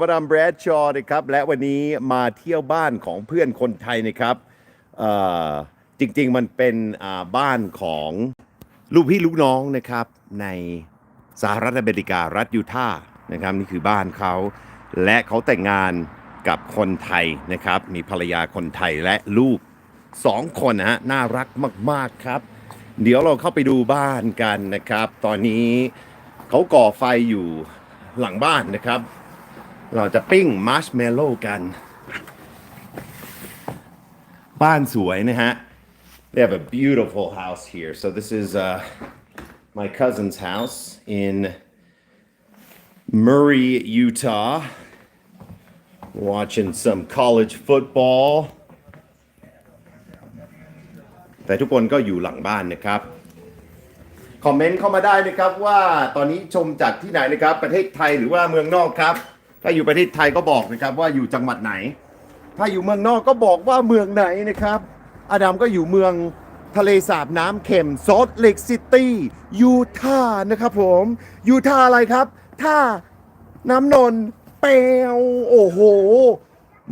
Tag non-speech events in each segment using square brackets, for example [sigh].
มาดามแบรดชอว์นะครับและวันนี้มาเที่ยวบ้านของเพื่อนคนไทยนะครับจริงๆมันเป็นบ้านของลูกพี่ลูกน้องนะครับในสหรัฐอเมริการัฐยูทาห์นะครับนี่คือบ้านเขา และเขาแต่งงานกับคนไทยนะครับ มีภรรยาคนไทยและลูกสองคนนะฮะน่ารักมากๆครับ เดี๋ยวเราเข้าไปดูบ้านกันนะครับ ตอนนี้เขาก่อไฟอยู่หลังบ้านนะครับ เราจะปิ้งมาร์ชเมลโล่กัน บ้านสวยนะฮะ They have a beautiful house here. So this is uh, my cousin's house in Murray, Utah. Watching some college football. แต่ทุกคนก็อยู่หลังบ้านนะครับคอมเมนต์เข้ามาได้นะครับว่าตอนนี้ชมจากที่ไหนนะครับ ประเทศไทยหรือว่าเมืองนอกครับ ถ้าอยู่ประเทศไทยก็บอกนะครับว่าอยู่จังหวัดไหน ถ้าอยู่เมืองนอกก็บอกว่าเมืองไหนนะครับ อดัมก็อยู่เมืองทะเลสาบน้ำเค็มซอลเลกซิตี้ยูทาห์นะครับผมยูทาห์อะไรครับท่าน้ำนนเปวโอ้โห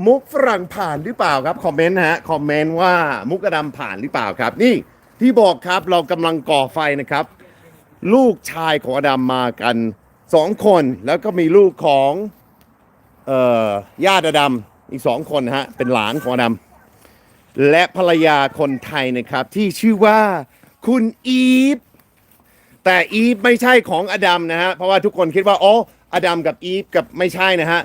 มุกฝรั่งผ่านหรือเปล่าครับคอมเมนต์นะฮะคอมเมนต์ว่ามุกอดัมผ่านหรือเปล่าครับ นี่ที่บอกครับเรากำลังก่อไฟนะครับ ลูกชายของอดัมมากันสองคนแล้วก็มีลูกของ เอ่อญาติอดัมอีกสองคนนะฮะเป็นหลานของอดัมและภรรยาคนไทยนะครับที่ชื่อว่าคุณอีฟแต่อีฟไม่ใช่ของอดัมนะฮะเพราะว่าทุกคนคิดว่าอ๋ออดัมกับอีฟกับไม่ใช่นะฮะ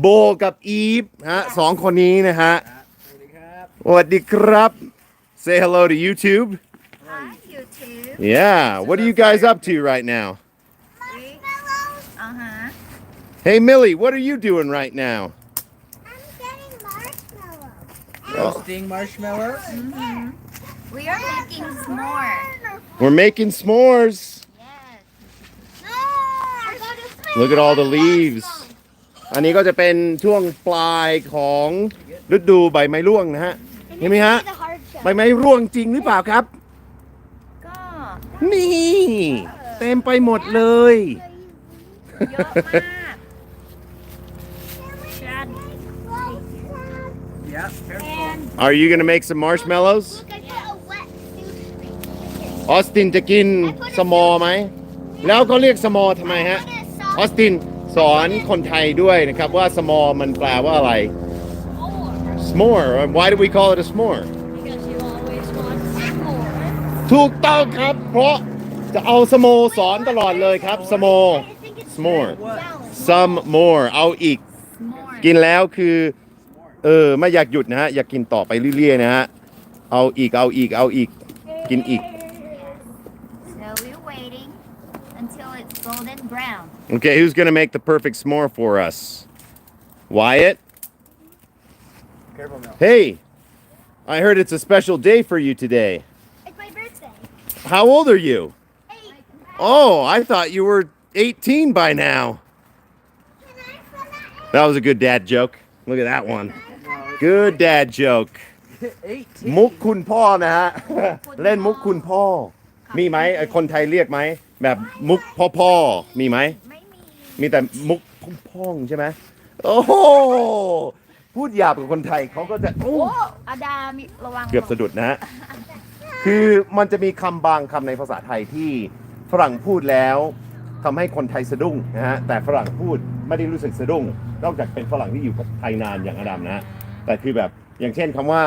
โบกับอีฟนะฮะสองคนนี้นะฮะสวัสดีครับสวัสดีครับ Say hello to YouTube Hi, YouTube. Yeah what are you guys up to right now Uh huh. Hey Millie what are you doing right now I'm getting marshmallows. Roasting marshmallows. We are making s'more. We're making s'mores Yes. No, I got a smell. Look at all the leaves อันนี้ก็จะเป็นช่วงปลายของฤดูใบไม้ร่วงนะฮะ เห็นไหมฮะ The hard shell. ใบไม้ร่วงจริงหรือเปล่าครับก็นี่ เต็มไปหมดเลยเยอะมากชัด Yep. Careful. And Are you gonna make some marshmallows look, I put a wet sushi. ออสตินจะกินสมอไหม แล้วเขาเรียกสมอทำไมฮะ Put a ออ sauce. สตินสอนคนไทยด้วยนะครับว่าสมอมันแปลว่าอะไร s'more why do we call it a s'more Because you always want s'more. ถูกต้องครับ เพราะจะเอาสโมสอนตลอดเลยครับสโม I think it's s'more What? some more เอาอีก s'more กินแล้วคือ เออ ไม่อยากหยุดนะฮะ อยากกินต่อไปเรื่อยๆนะฮะ เอาอีกเอาอีกเอาอีก กินอีก so we're waiting until it's golden brown Okay who's gonna make the perfect s'more for us Wyatt Careful now. Hey I heard it's a special day for you today It's my birthday. How old are you Eight. Oh I thought you were 18 by now Can I put that That was a good dad joke Look at that one Good dad joke 18. มุกคุณพ่อนะฮะ เล่นมุกคุณพ่อ มีไหมไอ้คนไทยเรียกไหม แบบมุกพ่อพ่อๆมีไหม ไม่มี มีแต่มุกพ่องๆใช่ไหมโอ้โหพูดหยาบกับคนไทยเขาก็จะโอ้โอ้อาดามีระวังเกือบสะดุดนะฮะ คือมันจะมีคำบางคำในภาษาไทยที่ฝรั่งพูดแล้วทำให้คนไทยสะดุ้งนะฮะ แต่ฝรั่งพูดไม่ได้รู้สึกสะดุ้ง นอกจากเป็นฝรั่งที่อยู่กับไทยนานอย่างอดัมนะฮะ แต่คือแบบอย่างเช่นคำว่า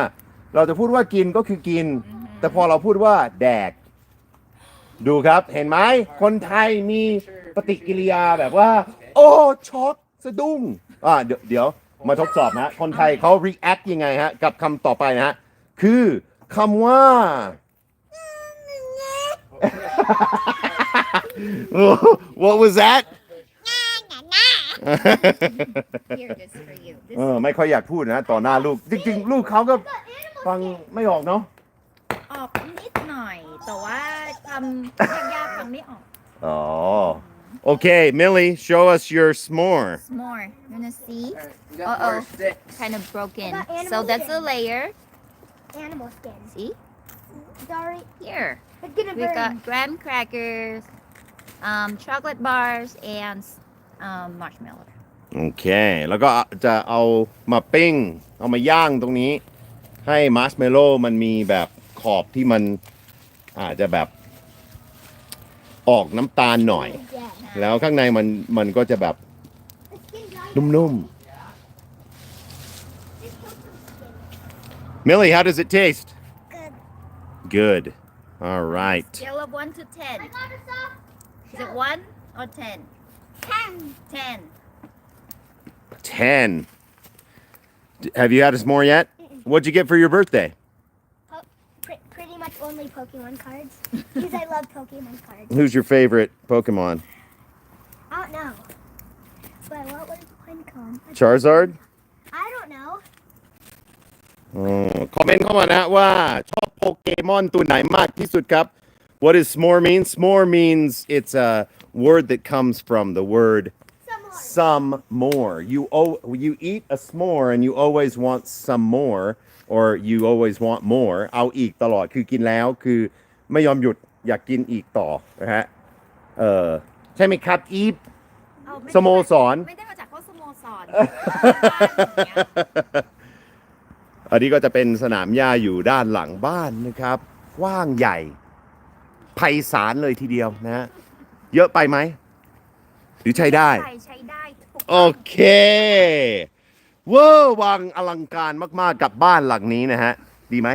เราจะพูดว่ากินก็คือกิน แต่พอเราพูดว่าแดก ดูครับเห็นไหมคนไทยมีปฏิกิริยาแบบว่า โอ้ช็อกสะดุ้งอ่าเดี๋ยวเดี๋ยวมาทดสอบนะคนไทยเขา react ยังไงฮะ กับคำต่อไปนะฮะ คือคำว่า What was that here just for you [laughs] เออไม่ค่อยอยากพูดนะ ต่อหน้าลูก จริง ๆ ลูกเขาก็ฟังไม่ออกเนาะ ออกนิดหน่อย แต่ว่าทำยากๆฟังไม่ออก อ๋อ [laughs] [laughs] Okay Millie show us your s'more s'more you wanna see You got Uh-oh. more sticks. kind of broken What about animal so that's a skin? layer Animal skin. see Sorry. here It's gonna we burn. got graham crackers um, chocolate bars and um, marshmallow โอเค แล้วก็จะเอามาปิ้ง เอามาย่างตรงนี้ ให้มาร์ชเมลโล่มันมีแบบขอบที่มันอาจจะแบบออกน้ำตาลหน่อย Yeah. แล้วข้างในมันมันก็จะแบบ The skin's already นุ่มๆ Millie how does it taste good. good all right Scale of 1 to 10. I got a soft Is it 1 or 10? ten. 10. 10 D- have you had a s'more yet what'd you get for your birthday Po- pre- pretty much only Pokemon cards. Because I love Pokemon cards. who's your favorite Pokemon I don't know. But what was one called? Charizard I don't know. อ๋อคอมเมนต์เข้ามานะว่าชอบโปเกมอนตัวไหนมากที่สุดครับ What does s'more mean? S'more means it's a word that comes from the word Some more. some more. You oh, you eat a s'more and you always want some more or you always want more เอาอีกตลอดคือกินแล้วคือไม่ยอมหยุดอยากกินอีกต่อนะฮะเออใช่ไหมครับอีฟ เอาไม่ได้สโมสร ไม่ได้มาจากเขาสโมสรอันนี้ก็จะเป็นสนามหญ้าอยู่ด้านหลังบ้านนะครับกว้างใหญ่ไพศาลเลยทีเดียวนะฮะ เยอะไปไหมหรือใช้ได้ ใช่ใช้ได้ถูกโอเคเวอร์วังอลังการมากๆกับบ้านหลังนี้นะฮะ ดีไหม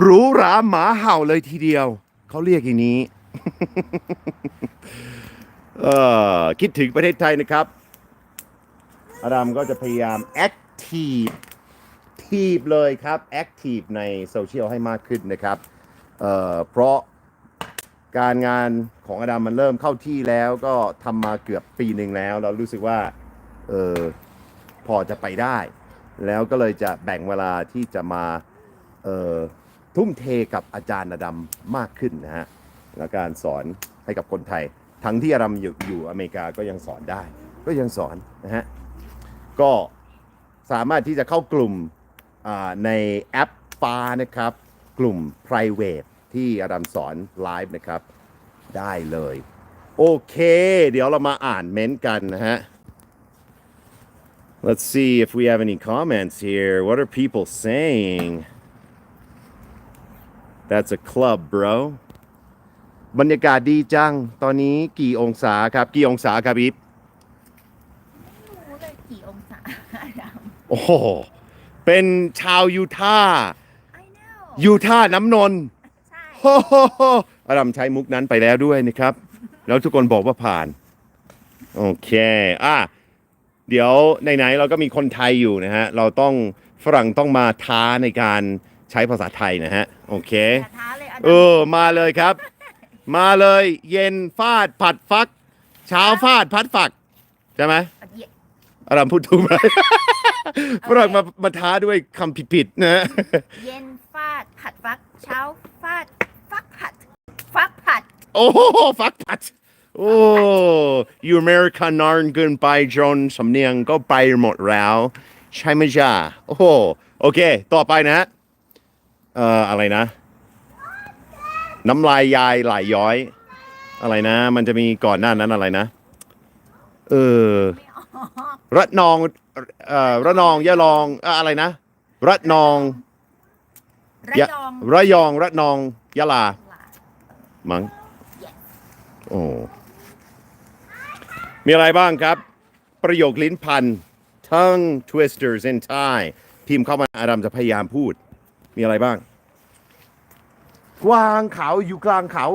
หรูหราหมาเห่าเลยทีเดียว เขาเรียกอย่างนี้ เออคิดถึงประเทศไทยนะครับอาดัมก็จะพยายาม active ทีบเลยครับ active ในโซเชียลให้มากขึ้นนะครับ เอ่อเพราะ การงานของอาดัมมันเริ่มเข้าที่แล้วก็ทำมาเกือบปีหนึ่งแล้ว เรารู้สึกว่าเออพอจะไปได้ แล้วก็เลยจะแบ่งเวลาที่จะมาเออทุ่มเทกับอาจารย์อาดัมมากขึ้นนะฮะและการสอนให้กับคนไทย ทั้งที่อาดัมอยู่อยู่อเมริกาก็ยังสอนได้ ก็ยังสอนนะฮะก็สามารถที่จะเข้ากลุ่มในแอปฟ้านะครับ กลุ่ม private ที่อาดัมสอนไลฟ์นะครับ ได้เลย โอเค เดี๋ยวเรามาอ่านเม้นต์กันนะฮะ Let's see if we have any comments here. What are people saying? That's a club, bro. บรรยากาศดีจัง ตอนนี้กี่องศาครับ กี่องศาครับอีฟไม่รู้เลยกี่องศาโอ้โห เป็นชาวยูทาห์ I know ยูทาห์น้ำนนท์ใช่ โฮโฮโฮอาดัมใช้มุกนั้นไปแล้วด้วยนะครับ แล้วทุกคนบอกว่าผ่าน โอเค อะ เดี๋ยวไหนๆเราก็มีคนไทยอยู่นะฮะ เราต้องฝรั่งต้องมาท้าในการใช้ภาษาไทยนะฮะ โอเค อย่าท้าเลยอันเออมาเลยครับ มาเลย เย็นฟาดผัดฟัก เช้าฟาดพัดฝัก ใช่ไหม เย็นอาดัมพูดถูกไหม ฝรั่งมามาท้าด้วยคำผิดๆนะฮะ เย็นฟาดผัดฟัก เช้าฟาดฟักผัดฟัก ผัดโอ้โหฟักผัดโอ้ยูอเมริกันนานเกินไปจนสำเนียงก็ไปหมดแล้วใช่ไหมจ๊ะโอ้โหโอเค ต่อไปนะฮะเอ่ออะไรนะ น้ำลายยายไหลย้อย อะไรนะ มันจะมีก่อนหน้านั้นอะไรนะ เออระนองเอ่อระนองยะลองเอ่ออะไรนะระนองระยะยองระยองระนองยะลามั้ง โอ้มีอะไรบ้างครับ ประโยคลิ้นพัน tongue twisters in Thai พิมพ์เข้ามาอาดัมจะพยายามพูด มีอะไรบ้าง กวางเขาอยู่กลางเขา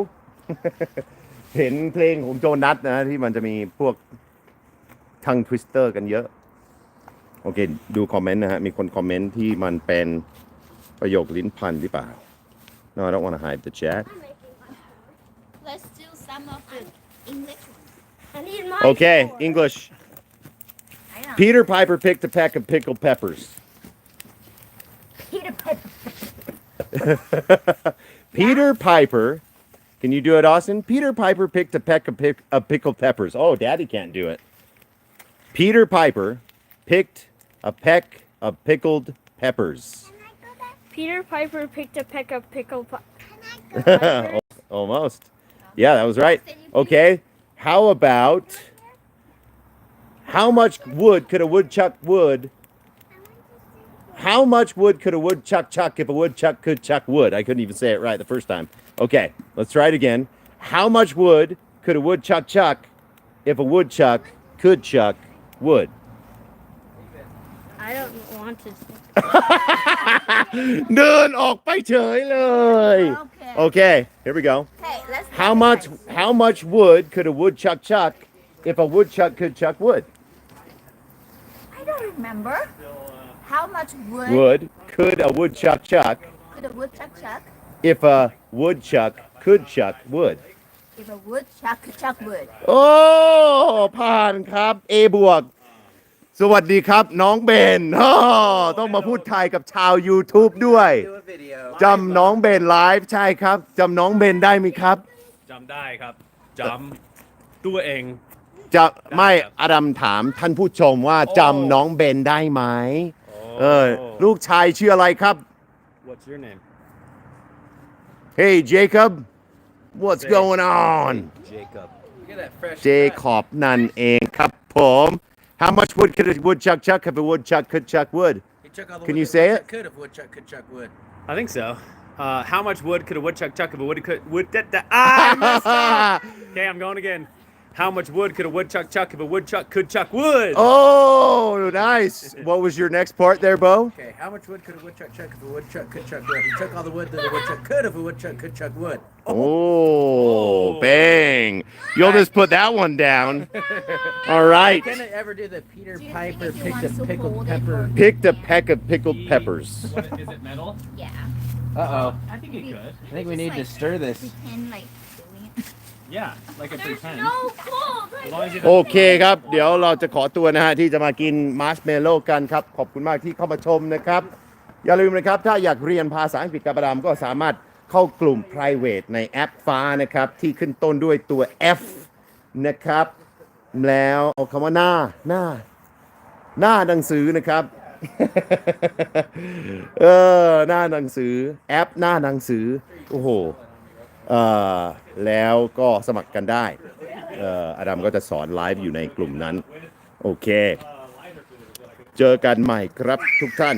เห็นเพลงของโจนัสนะ ที่มันจะมีพวก tongue twister กันเยอะ โอเค ดูคอมเมนต์นะฮะ มีคนคอมเมนต์ที่มันเป็นประโยคลิ้นพันหรือเปล่า No I don't want to hide the chat I'm off the English. I need my Okay, four. English. Peter Piper picked a pack of pickled peppers. Peter Piper. [laughs] Peter Piper. Can you do it, Austin? Peter Piper picked a peck of, pick, of pickled peppers. Oh, Daddy can't do it. Peter Piper picked a peck of pickled peppers. Peter Piper picked a peck of pickled pe- [laughs] Almost. Yeah, that was right. Okay, how about How much wood could a woodchuck wood? How much wood could a woodchuck chuck if a woodchuck could chuck wood? I couldn't even say it right the first time. Okay, let's try it again. How much wood could a woodchuck chuck if a woodchuck could chuck wood? I don't want to. เดินออกไปเฉยเลย [laughs] Okay. Okay, here we go. Okay, let's How try much this. how much wood could a woodchuck chuck if a woodchuck could chuck wood? I don't remember. How much wood Wood could a woodchuck chuck could a woodchuck chuck if a woodchuck could chuck wood? if a woodchuck could chuck wood? โอ้ ผ่านครับ A บวก สวัสดีครับ น้องเบนอ้อต้องมาพูดไทยกับชาว YouTube ด้วย Do a video. จำน้องเบนไลฟ์ใช่ครับ จำน้องเบนได้ไหมครับ จำได้ครับจำตัวเอง จะไม่ได้ครับอดัมถามท่านผู้ชมว่าจำน้องเบนได้ไหมเออ ลูกชายชื่ออะไรครับ What's your name Hey Jacob what's Say- going on Jacob Look at that fresh. เจคอบนั่นเองครับผม How much wood could a woodchuck chuck if a woodchuck could chuck wood He chuck all the Can wood you that say woodchuck it? Could if woodchuck could chuck wood. I think so uh, how much wood could a woodchuck chuck if a wood could wood that, that, ah, I messed up. [laughs] okay I'm going again how much wood could a woodchuck chuck if a woodchuck could chuck wood Oh nice What was your next part there Bo Okay, how much wood could a woodchuck chuck if a woodchuck could chuck wood? He chuck all the wood that a woodchuck could if a woodchuck could chuck wood. Oh bang You'll just put that one down [laughs] All right Can I ever do the Peter Do Piper picked wants a to pickled hold pepper? Picked a peck of pickled peppers What, is it metal? Yeah. Uh oh. I think it could. I think we Just need to like stir this. Pretend like doing it. Yeah, like a pretend. No clothes. As long as you โอเคครับ เดี๋ยวเราจะขอตัวนะฮะ ที่จะมากินมาร์ชเมลโล่กันครับ ขอบคุณมากที่เข้ามาชมนะครับ อย่าลืมนะครับ ถ้าอยากเรียนภาษาอังกฤษกับประดามก็สามารถเข้ากลุ่ม private ในแอปฟ้านะครับ ที่ขึ้นต้นด้วยตัว F นะครับ แล้วเอาคำว่าหน้าหน้า หน้าหนังสือนะครับ เออหน้าหนังสือแอปหน้าหนังสือ โอ้โหเออแล้วก็สมัครกันได้เอออดัมก็จะสอนไลฟ์อยู่ในกลุ่มนั้น โอเค เจอกันใหม่ครับทุกท่าน